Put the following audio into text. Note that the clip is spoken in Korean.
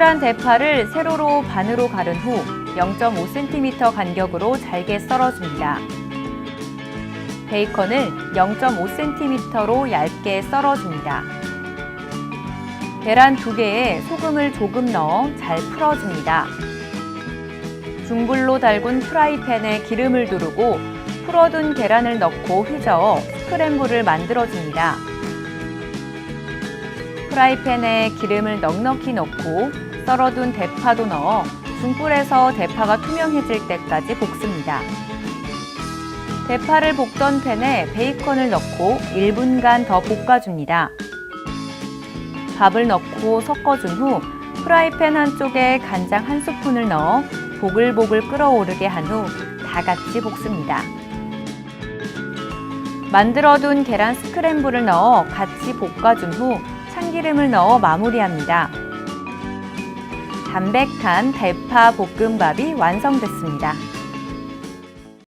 손질한 대파를 세로로 반으로 가른 후 0.5cm 간격으로 잘게 썰어줍니다. 베이컨을 0.5cm로 얇게 썰어줍니다. 계란 두 개에 소금을 조금 넣어 잘 풀어줍니다. 중불로 달군 프라이팬에 기름을 두르고 풀어둔 계란을 넣고 휘저어 스크램블을 만들어줍니다. 프라이팬에 기름을 넉넉히 넣고 썰어둔 대파도 넣어 중불에서 대파가 투명해질 때까지 볶습니다. 대파를 볶던 팬에 베이컨을 넣고 1분간 더 볶아줍니다. 밥을 넣고 섞어준 후 프라이팬 한쪽에 간장 한 스푼을 넣어 보글보글 끓어오르게 한 후 다 같이 볶습니다. 만들어둔 계란 스크램블을 넣어 같이 볶아준 후 참기름을 넣어 마무리합니다. 담백한 대파 볶음밥이 완성됐습니다.